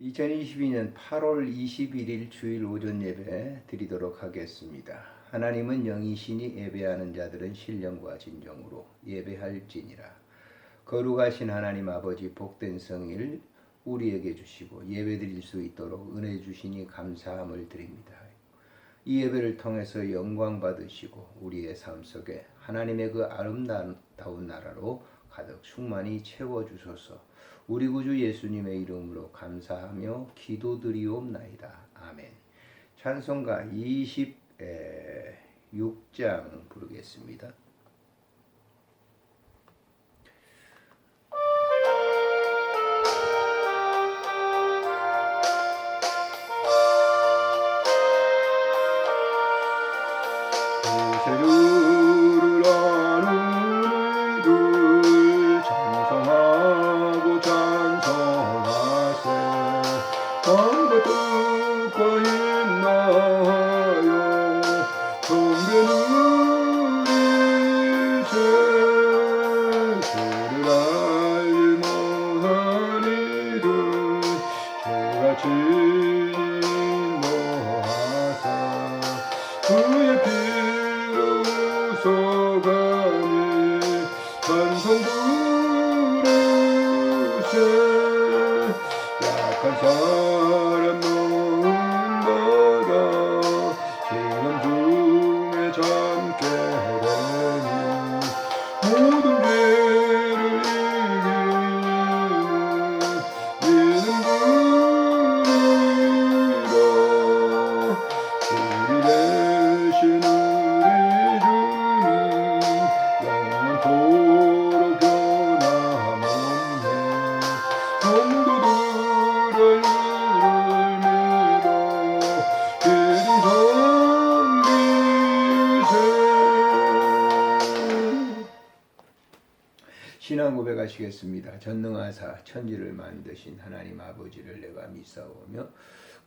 2022년 8월 21일 주일 오전 예배 드리도록 하겠습니다. 하나님은 영이시니 예배하는 자들은 신령과 진정으로 예배할지니라. 거룩하신 하나님 아버지 복된 성일 우리에게 주시고 예배 드릴 수 있도록 은혜 주시니 감사함을 드립니다. 이 예배를 통해서 영광 받으시고 우리의 삶 속에 하나님의 그 아름다운 나라로 가득 충만히 채워 주소서. 우리 구주 예수님의 이름으로 감사하며 기도드리옵나이다. 아멘. 찬송가 26장 부르겠습니다. Oh. 신앙 고백하시겠습니다. 전능하사 천지를 만드신 하나님 아버지를 내가 믿사오며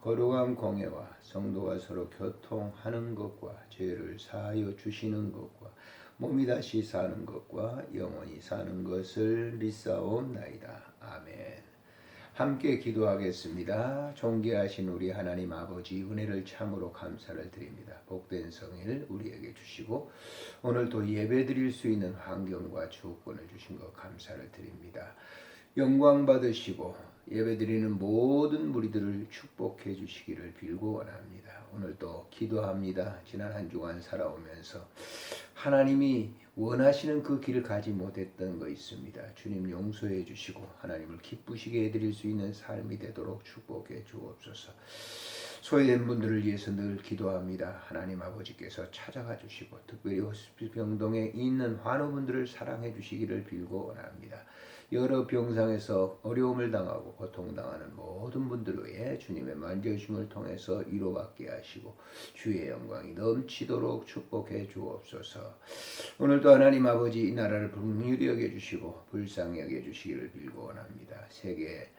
거룩한 공예와 성도가 서로 교통하는 것과 죄를 사하여 주시는 것과 몸이 다시 사는 것과 영원히 사는 것을 믿사옵나이다. 아멘. 함께 기도하겠습니다. 존귀하신 우리 하나님 아버지 은혜를 참으로 감사를 드립니다. 복된 성일 우리에게 주시고 오늘 또 예배 드릴 수 있는 환경과 주권을 주신 것 감사를 드립니다. 영광 받으시고 예배 드리는 모든 무리들을 축복해 주시기를 빌고 원합니다. 오늘 또 기도합니다. 지난 한 주간 살아오면서 하나님이 원하시는 그 길을 가지 못했던 거 있습니다. 주님 용서해 주시고 하나님을 기쁘시게 해드릴 수 있는 삶이 되도록 축복해 주옵소서. 소외된 분들을 위해서 늘 기도합니다. 하나님 아버지께서 찾아가 주시고 특별히 호스피스 병동에 있는 환우분들을 사랑해 주시기를 빌고 원합니다. 여러 병상에서 어려움을 당하고 고통당하는 모든 분들 위해 주님의 만져주심을 통해서 위로받게 하시고 주의 영광이 넘치도록 축복해 주옵소서. 오늘도 하나님 아버지 이 나라를 긍휼히 여겨 주시고 불쌍히 여겨 주시기를 빌고 원합니다. 세계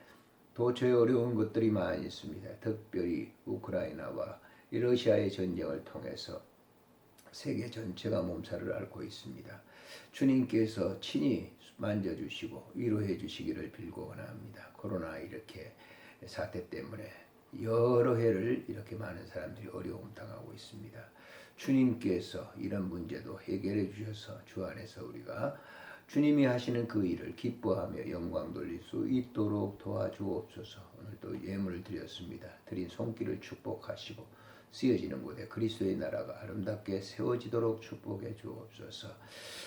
도처에 어려운 것들이 많이 있습니다. 특별히 우크라이나와 이 러시아의 전쟁을 통해서 세계 전체가 몸살을 앓고 있습니다. 주님께서 친히 만져주시고 위로해 주시기를 빌고 원합니다. 코로나 이렇게 사태 때문에 여러 해를 이렇게 많은 사람들이 어려움 당하고 있습니다. 주님께서 이런 문제도 해결해 주셔서 주 안에서 우리가 주님이 하시는 그 일을 기뻐하며 영광 돌릴 수 있도록 도와주옵소서. 오늘 또 예물을 드렸습니다. 드린 손길을 축복하시고 쓰여지는 곳에 그리스도의 나라가 아름답게 세워지도록 축복해 주옵소서.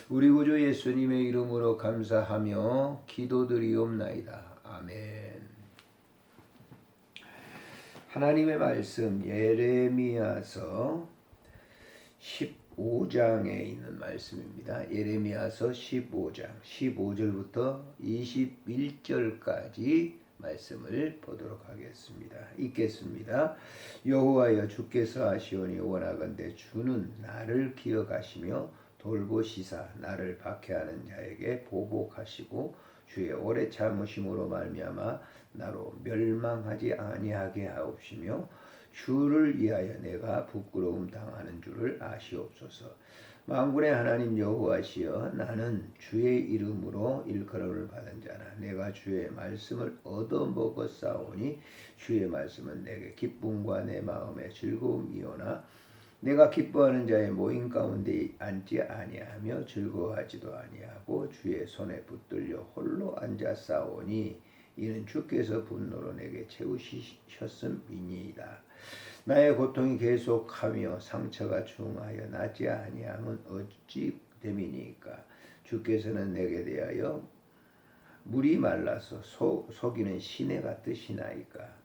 우리 구주 예수님의 이름으로 감사하며 기도드리옵나이다. 아멘. 하나님의 말씀 예레미야서 15장에 있는 말씀입니다. 예레미야서 15장 15절부터 21절까지 말씀을 보도록 하겠습니다. 읽겠습니다. 여호와여 주께서 하시오니 원하건대 주는 나를 기억하시며 돌보시사 나를 박해하는 자에게 보복하시고 주의 오래 참으심으로 말미암아 나로 멸망하지 아니하게 하옵시며 주를 위하여 내가 부끄러움 당하는 줄을 아시옵소서. 만군의 하나님 여호와시여 나는 주의 이름으로 일컬음을 받은 자라 내가 주의 말씀을 얻어 먹었사오니 주의 말씀은 내게 기쁨과 내 마음의 즐거움이오나 내가 기뻐하는 자의 모임 가운데 앉지 아니하며 즐거워하지도 아니하고 주의 손에 붙들려 홀로 앉아 싸우니 이는 주께서 분노로 내게 채우셨음이니이다. 나의 고통이 계속하며 상처가 중하여 낫지 아니함은 어찌 됨이니까? 주께서는 내게 대하여 물이 말라서 소, 속이는 시내 같으시나이까?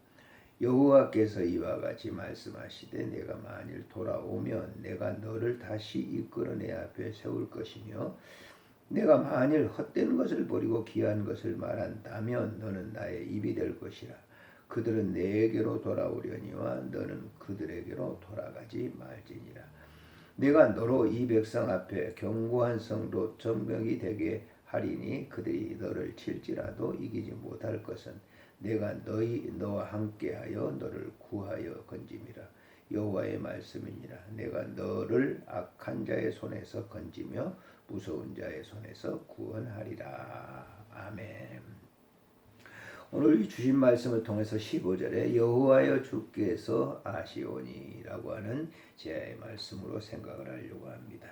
여호와께서 이와 같이 말씀하시되 내가 만일 돌아오면 내가 너를 다시 이끌어 내 앞에 세울 것이며 내가 만일 헛된 것을 버리고 귀한 것을 말한다면 너는 나의 입이 될 것이라 그들은 내게로 돌아오려니와 너는 그들에게로 돌아가지 말지니라. 내가 너로 이 백성 앞에 견고한 성도 정병이 되게 하리니 그들이 너를 칠지라도 이기지 못할 것은 내가 너희 너와 함께하여 너를 구하여 건짐이라 여호와의 말씀이니라. 내가 너를 악한 자의 손에서 건지며 무서운 자의 손에서 구원하리라. 아멘. 오늘 주신 말씀을 통해서 15절에 여호와여 주께서 아시오니라고 하는 제 말씀으로 생각을 하려고 합니다.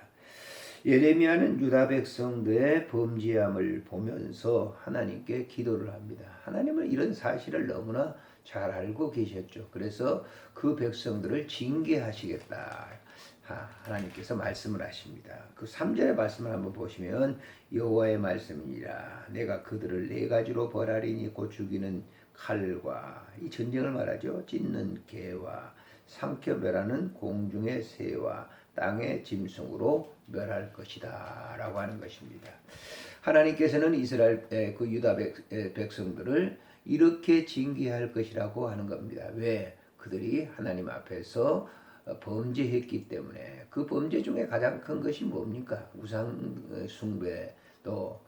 예레미야는 유다 백성들의 범죄함을 보면서 하나님께 기도를 합니다. 하나님은 이런 사실을 너무나 잘 알고 계셨죠. 그래서 그 백성들을 징계하시겠다. 하나님께서 말씀을 하십니다. 그 3절의 말씀을 한번 보시면 여호와의 말씀이니라 내가 그들을 네 가지로 벌하리니 곧 죽이는 칼과 이 전쟁을 말하죠. 찢는 개와 상켜멸하는 공중의 새와 땅의 짐승으로 멸할 것이다 라고 하는 것입니다. 하나님께서는 이스라엘 그 유다 백 성들을 이렇게 징계할 것이라고 하는 겁니다. 왜? 그들이 하나님 앞에서 범죄했기 때문에 그 범죄 중에 가장 큰 것이 뭡니까? 우상 숭배 또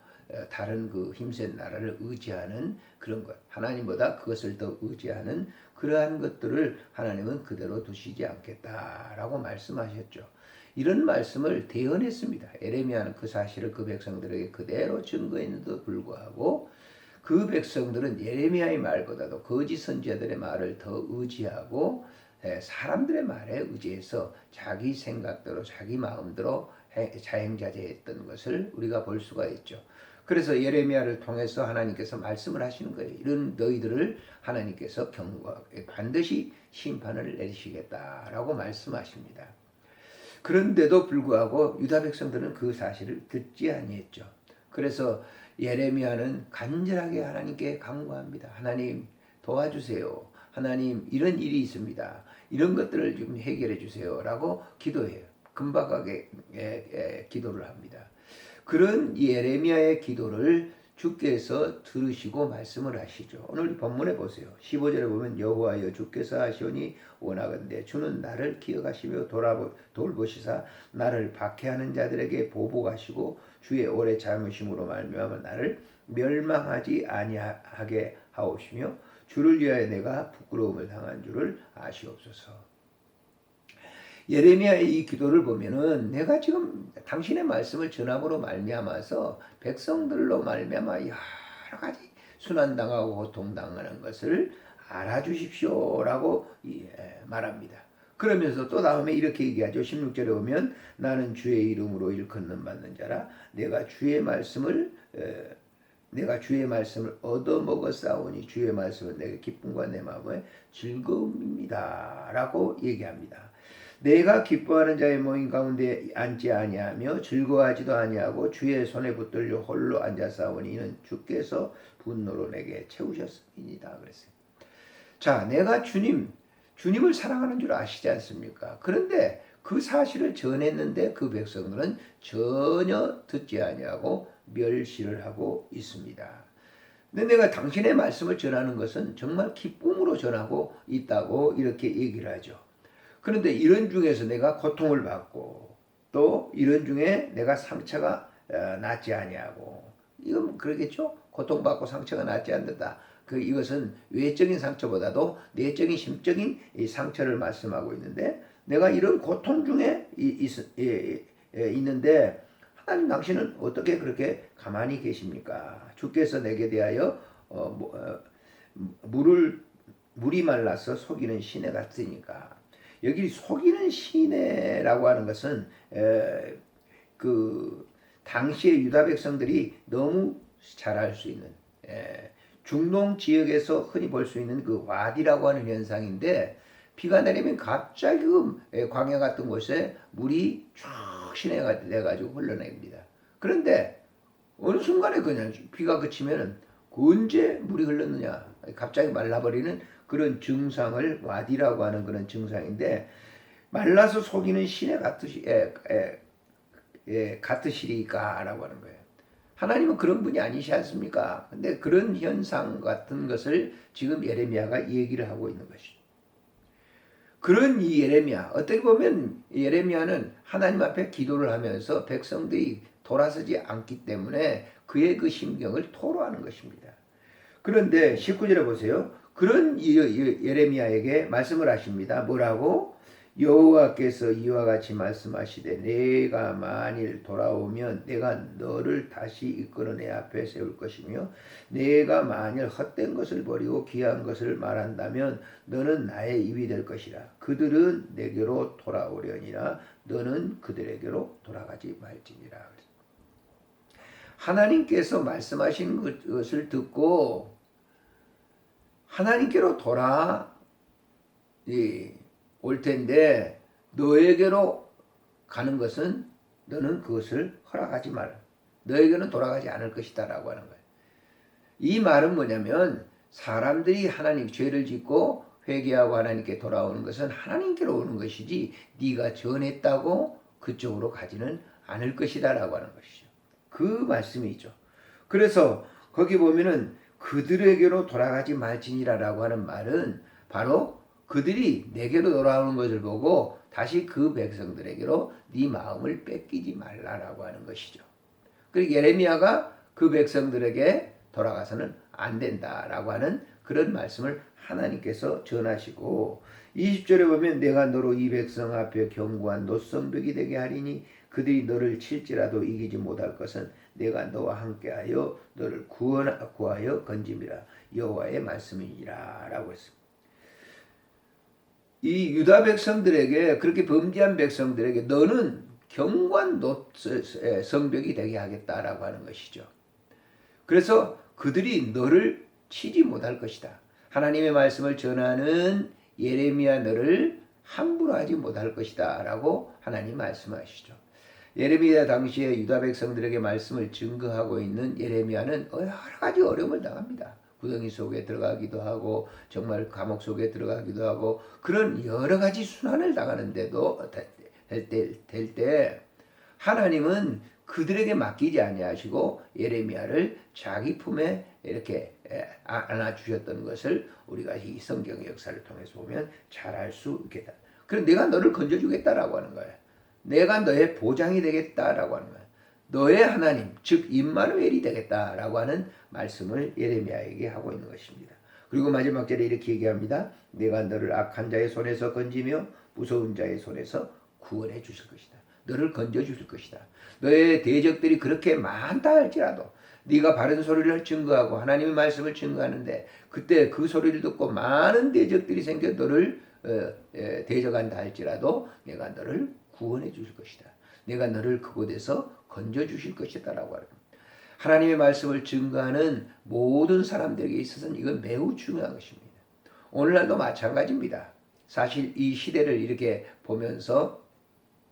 다른 그 힘센 나라를 의지하는 그런 것 하나님보다 그것을 더 의지하는 그러한 것들을 하나님은 그대로 두시지 않겠다라고 말씀하셨죠. 이런 말씀을 대언했습니다. 에레미야는 그 사실을 그 백성들에게 그대로 증거했는데도 불구하고 그 백성들은 예레미야의 말보다도 거짓 선지자들의 말을 더 의지하고 사람들의 말에 의지해서 자기 생각대로 자기 마음대로 자행자재했던 것을 우리가 볼 수가 있죠. 그래서 예레미야를 통해서 하나님께서 말씀을 하시는 거예요. 이런 너희들을 하나님께서 경고하게 반드시 심판을 내리시겠다라고 말씀하십니다. 그런데도 불구하고 유다 백성들은 그 사실을 듣지 아니했죠. 그래서 예레미야는 간절하게 하나님께 강구합니다. 하나님 도와주세요. 하나님 이런 일이 있습니다. 이런 것들을 좀 해결해 주세요라고 기도해요. 금박하게 기도를 합니다. 그런 예레미야의 기도를 주께서 들으시고 말씀을 하시죠. 오늘 본문에 보세요. 15절에 보면 여호와여 주께서 하시오니 원하건대 주는 나를 기억하시며 돌아보, 돌보시사 나를 박해하는 자들에게 보복하시고 주의 오래 참으심으로 말미암아 나를 멸망하지 아니하게 하옵시며 주를 위하여 내가 부끄러움을 당한 줄을 아시옵소서. 예레미야의 이 기도를 보면은 내가 지금 당신의 말씀을 전함으로 말미암아서 백성들로 말미암아 여러 가지 순환당하고 고통당하는 것을 알아주십시오라고 말합니다. 그러면서 또 다음에 이렇게 얘기하죠. 16절에 보면 나는 주의 이름으로 일컫는 받는 자라 내가 주의 말씀을 내가 주의 말씀을 얻어 먹었사오니 주의 말씀은 내게 기쁨과 내 마음의 즐거움입니다 라고 얘기합니다. 내가 기뻐하는 자의 모임 가운데 앉지 아니하며 즐거워하지도 아니하고 주의 손에 붙들려 홀로 앉아 싸우니 이는 주께서 분노로 내게 채우셨습니다. 그랬어요. 자, 내가 주님, 주님을 사랑하는 줄 아시지 않습니까? 그런데 그 사실을 전했는데 그 백성들은 전혀 듣지 아니하고 멸시를 하고 있습니다. 근데 내가 당신의 말씀을 전하는 것은 정말 기쁨으로 전하고 있다고 이렇게 얘기를 하죠. 그런데 이런 중에서 내가 고통을 받고 또 이런 중에 내가 상처가 어, 낫지 아니하고 이건 그러겠죠? 고통받고 상처가 낫지 않는다. 그 이것은 외적인 상처보다도 내적인 심적인 이 상처를 말씀하고 있는데 내가 이런 고통 중에 있는데 하나님 당신은 어떻게 그렇게 가만히 계십니까? 주께서 내게 대하여 어, 뭐, 어, 물을 물이 말라서 속이는 시내 같으니까 여기 속이는 시내라고 하는 것은 에, 그 당시의 유다 백성들이 너무 잘 알 수 있는 에, 중동 지역에서 흔히 볼 수 있는 그 와디라고 하는 현상인데 비가 내리면 갑자기 그 에, 광야 같은 곳에 물이 쫙 시내가 돼가지고 흘러내립니다. 그런데 어느 순간에 그냥 비가 그치면은 언제 물이 흘렀느냐 갑자기 말라버리는 그런 증상을 와디라고 하는 그런 증상인데 말라서 속이는 시내 같으시 에, 에, 에, 같으시리까라고 하는 거예요. 하나님은 그런 분이 아니시 않습니까? 근데 그런 현상 같은 것을 지금 예레미야가 얘기를 하고 있는 것이죠. 그런 이 예레미야 어떻게 보면 예레미야는 하나님 앞에 기도를 하면서 백성들이 돌아서지 않기 때문에 그의 그 심경을 토로하는 것입니다. 그런데 19절에 보세요. 그런 예레미야에게 말씀을 하십니다. 뭐라고? 여호와께서 이와 같이 말씀하시되 내가 만일 돌아오면 내가 너를 다시 이끌어 내 앞에 세울 것이며 내가 만일 헛된 것을 버리고 귀한 것을 말한다면 너는 나의 입이 될 것이라. 그들은 내게로 돌아오려니라. 너는 그들에게로 돌아가지 말지니라. 하나님께서 말씀하신 것을 듣고 하나님께로 돌아 올 텐데 너에게로 가는 것은 너는 그것을 허락하지 말. 너에게는 돌아가지 않을 것이다 라고 하는 거예요. 이 말은 뭐냐면 사람들이 하나님 죄를 짓고 회개하고 하나님께 돌아오는 것은 하나님께로 오는 것이지 네가 전했다고 그쪽으로 가지는 않을 것이다 라고 하는 것이죠. 그 말씀이죠. 그래서 거기 보면은 그들에게로 돌아가지 말지니라 라고 하는 말은 바로 그들이 내게로 돌아오는 것을 보고 다시 그 백성들에게로 네 마음을 뺏기지 말라라고 하는 것이죠. 그리고 예레미야가 그 백성들에게 돌아가서는 안 된다라고 하는 그런 말씀을 하나님께서 전하시고 20절에 보면 내가 너로 이 백성 앞에 견고한 노성벽이 되게 하리니 그들이 너를 칠지라도 이기지 못할 것은 내가 너와 함께하여 너를 구하여 건짐이라 여호와의 말씀이니라라고 했습니다. 이 유다 백성들에게 그렇게 범죄한 백성들에게 너는 경관 성벽이 되게 하겠다라고 하는 것이죠. 그래서 그들이 너를 치지 못할 것이다. 하나님의 말씀을 전하는 예레미야 너를 함부로 하지 못할 것이다 라고 하나님 말씀하시죠. 예레미야 당시에 유다 백성들에게 말씀을 증거하고 있는 예레미야는 여러 가지 어려움을 당합니다. 구덩이 속에 들어가기도 하고 정말 감옥 속에 들어가기도 하고 그런 여러 가지 순환을 당하는데도 될때 하나님은 그들에게 맡기지 아니하시고 예레미야를 자기 품에 이렇게 안아 주셨던 것을 우리가 이 성경의 역사를 통해서 보면 잘 알 수 있겠다. 그럼 내가 너를 건져 주겠다라고 하는 거예요. 내가 너의 보장이 되겠다라고 하는 거예요. 너의 하나님, 즉 임마누엘이 되겠다라고 하는 말씀을 예레미야에게 하고 있는 것입니다. 그리고 마지막 절에 이렇게 얘기합니다. 내가 너를 악한 자의 손에서 건지며 무서운 자의 손에서 구원해 주실 것이다. 너를 건져 주실 것이다. 너의 대적들이 그렇게 많다 할지라도 네가 바른 소리를 증거하고 하나님의 말씀을 증거하는데 그때 그 소리를 듣고 많은 대적들이 생겨 너를 어, 대적한다 할지라도 내가 너를 구원해 주실 것이다. 내가 너를 그곳에서 건져 주실 것이다라고 하는 하나님의 말씀을 증거하는 모든 사람들에게 있어서는 이건 매우 중요한 것입니다. 오늘날도 마찬가지입니다. 사실 이 시대를 이렇게 보면서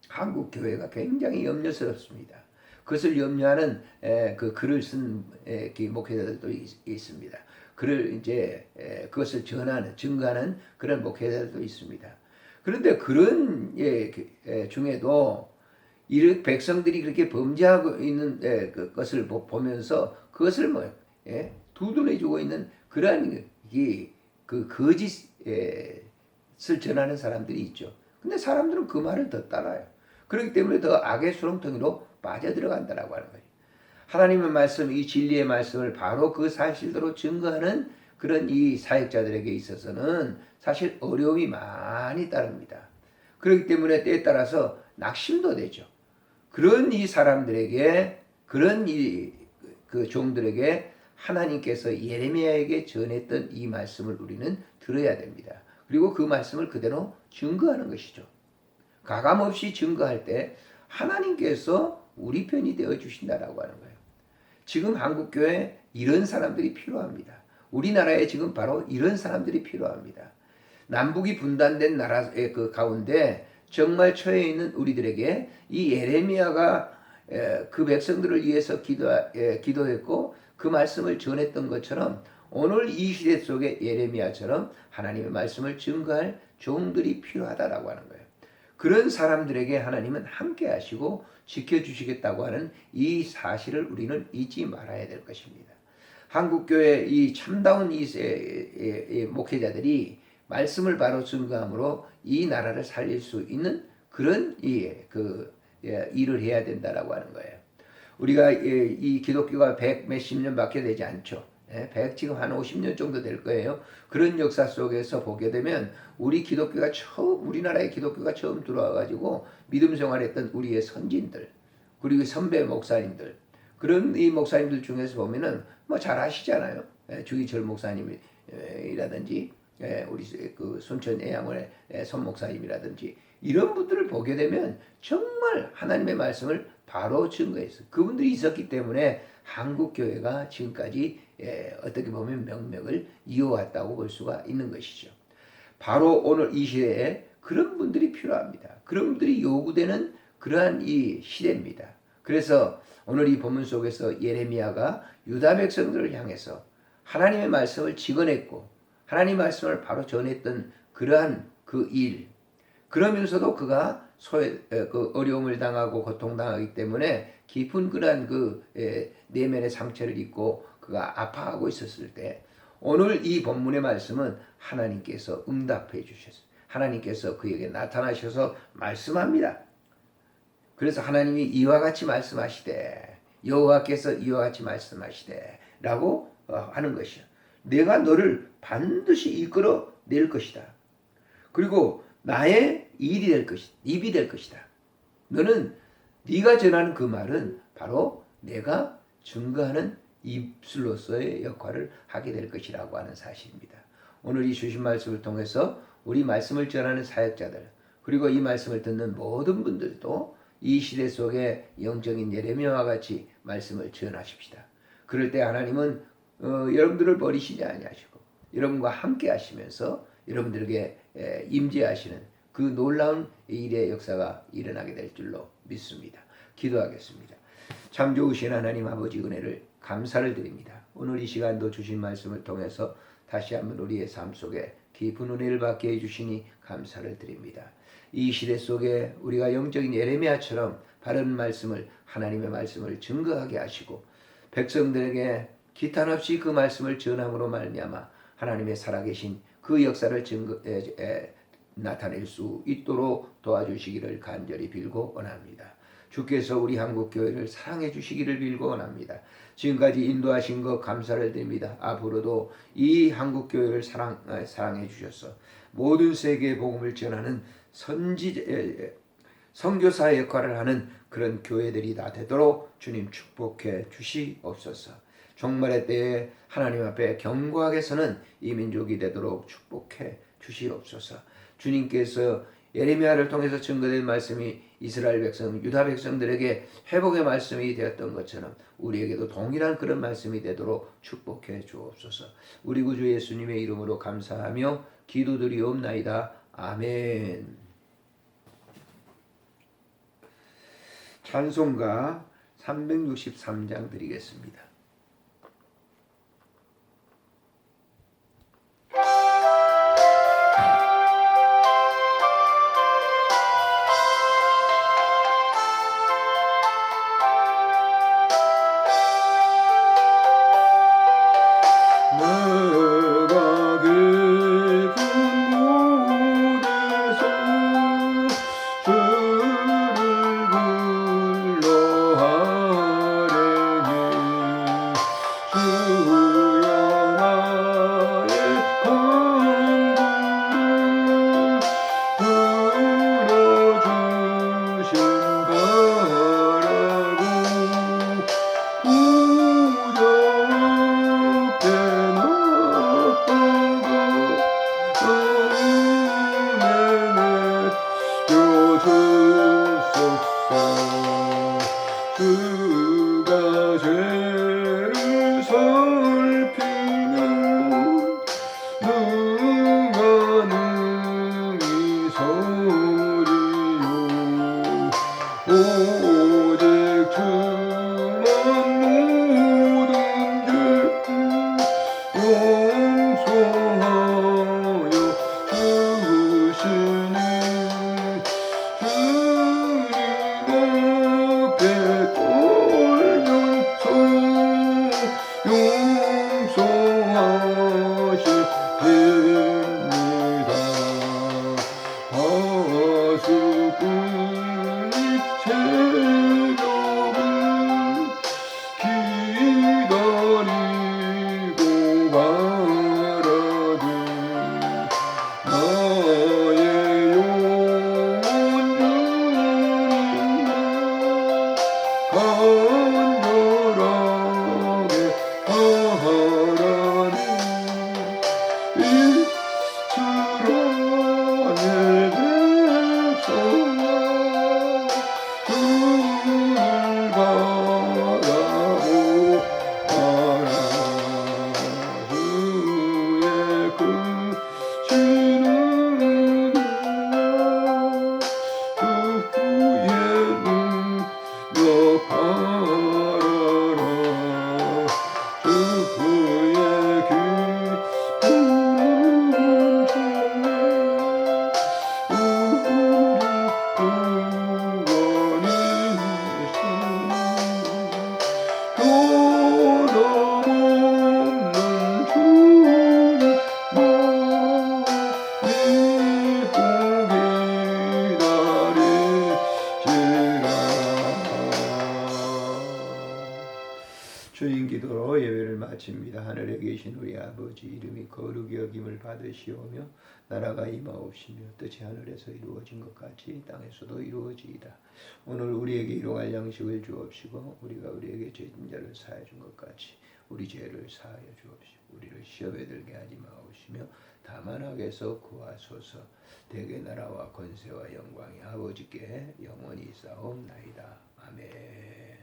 한국 교회가 굉장히 염려스럽습니다. 그것을 염려하는 그 글을 쓴 목회자들도 있습니다. 글을 이제 그것을 전하는 증거하는 그런 목회자들도 있습니다. 그런데 그런 예, 그, 중에도 이 백성들이 그렇게 범죄하고 있는 그 것을 보면서 그것을 뭐 예? 두둔해주고 있는 그러한 이 그 거짓을 전하는 사람들이 있죠. 근데 사람들은 그 말을 더 따라요. 그렇기 때문에 더 악의 수렁텅이로 빠져들어간다라고 하는 거예요. 하나님의 말씀, 이 진리의 말씀을 바로 그 사실대로 증거하는 그런 이 사역자들에게 있어서는 사실 어려움이 많이 따릅니다. 그렇기 때문에 때에 따라서 낙심도 되죠. 그런 이 사람들에게 그런 이 그 종들에게 하나님께서 예레미야에게 전했던 이 말씀을 우리는 들어야 됩니다. 그리고 그 말씀을 그대로 증거하는 것이죠. 가감 없이 증거할 때 하나님께서 우리 편이 되어 주신다라고 하는 거예요. 지금 한국 교회 이런 사람들이 필요합니다. 우리나라에 지금 바로 이런 사람들이 필요합니다. 남북이 분단된 나라의 그 가운데 정말 처해 있는 우리들에게 이 예레미야가 그 백성들을 위해서 기도, 기도했고 그 말씀을 전했던 것처럼 오늘 이 시대 속에 예레미야처럼 하나님의 말씀을 증거할 종들이 필요하다라고 하는 거예요. 그런 사람들에게 하나님은 함께 하시고 지켜주시겠다고 하는 이 사실을 우리는 잊지 말아야 될 것입니다. 한국교회 이 참다운 이 목회자들이 말씀을 바로 증거함으로 이 나라를 살릴 수 있는 그런 이그 예, 일을 해야 된다라고 하는 거예요. 우리가 이 기독교가 백 몇십 년밖에 되지 않죠. 백 예, 지금 한 50년 정도 될 거예요. 그런 역사 속에서 보게 되면 우리 기독교가 처음 우리나라의 기독교가 처음 들어와 가지고 믿음 생활했던 우리의 선진들 그리고 선배 목사님들 그런 이 목사님들 중에서 보면은 뭐 잘 아시잖아요. 예, 주기철 목사님이라든지 우리 그 순천 애양원의 손 목사님이라든지 이런 분들을 보게 되면 정말 하나님의 말씀을 바로 증거했어. 그분들이 있었기 때문에 한국 교회가 지금까지 예, 어떻게 보면 명맥을 이어왔다고 볼 수가 있는 것이죠. 바로 오늘 이 시대에 그런 분들이 필요합니다. 그런 분들이 요구되는 그러한 이 시대입니다. 그래서 오늘 이 본문 속에서 예레미야가 유다 백성들을 향해서 하나님의 말씀을 직언했고 하나님 말씀을 바로 전했던 그러한 그 일, 그러면서도 그가 소외, 그 어려움을 당하고 고통당하기 때문에 깊은 그러한 그 내면의 상처를 입고 그가 아파하고 있었을 때 오늘 이 본문의 말씀은 하나님께서 응답해 주셨어요. 하나님께서 그에게 나타나셔서 말씀합니다. 그래서 하나님이 이와 같이 말씀하시되 여호와께서 이와 같이 말씀하시되 라고 어, 하는 것이요. 내가 너를 반드시 이끌어 낼 것이다. 그리고 나의 일이 될 것이다. 입이 될 것이다. 너는 네가 전하는 그 말은 바로 내가 증거하는 입술로서의 역할을 하게 될 것이라고 하는 사실입니다. 오늘 이 주신 말씀을 통해서 우리 말씀을 전하는 사역자들 그리고 이 말씀을 듣는 모든 분들도 이 시대 속에 영적인 예레미야와 같이 말씀을 전하십시다. 그럴 때 하나님은 어, 여러분들을 버리시지 아니하시고 여러분과 함께 하시면서 여러분들에게 임재하시는 그 놀라운 일의 역사가 일어나게 될 줄로 믿습니다. 기도하겠습니다. 참 좋으신 하나님 아버지 은혜를 감사를 드립니다. 오늘 이 시간도 주신 말씀을 통해서 다시 한번 우리의 삶 속에 깊은 은혜를 받게 해주시니 감사를 드립니다. 이 시대 속에 우리가 영적인 예레미야처럼 바른 말씀을 하나님의 말씀을 증거하게 하시고 백성들에게 기탄 없이 그 말씀을 전함으로 말미암아 하나님의 살아계신 그 역사를 증거, 에, 에, 나타낼 수 있도록 도와주시기를 간절히 빌고 원합니다. 주께서 우리 한국 교회를 사랑해 주시기를 빌고 원합니다. 지금까지 인도하신 것 감사를 드립니다. 앞으로도 이 한국 교회를 사랑 사랑해 주셔서 모든 세계의 복음을 전하는 선지 선교사 역할을 하는 그런 교회들이 다 되도록 주님 축복해 주시옵소서. 종말의 때에 하나님 앞에 견고하게 서는 이 민족이 되도록 축복해 주시옵소서. 주님께서 예레미야를 통해서 증거된 말씀이 이스라엘 백성, 유다 백성들에게 회복의 말씀이 되었던 것처럼 우리에게도 동일한 그런 말씀이 되도록 축복해 주옵소서. 우리 구주 예수님의 이름으로 감사하며 기도드리옵나이다. 아멘. 찬송가 363장 드리겠습니다. 계신 우리 아버지 이름이 거룩히 여김을 받으시오며 나라가 임하옵시며 뜻이 하늘에서 이루어진 것 같이 땅에서도 이루어지이다. 오늘 우리에게 일용할 양식을 주옵시고 우리가 우리에게 죄진자를 사해 준 것 같이 우리 죄를 사하여 주옵시고 우리를 시험에 들게 하지 마옵시며 다만 악에서 구하소서 대개 나라와 권세와 영광이 아버지께 영원히 있사옵나이다. 아멘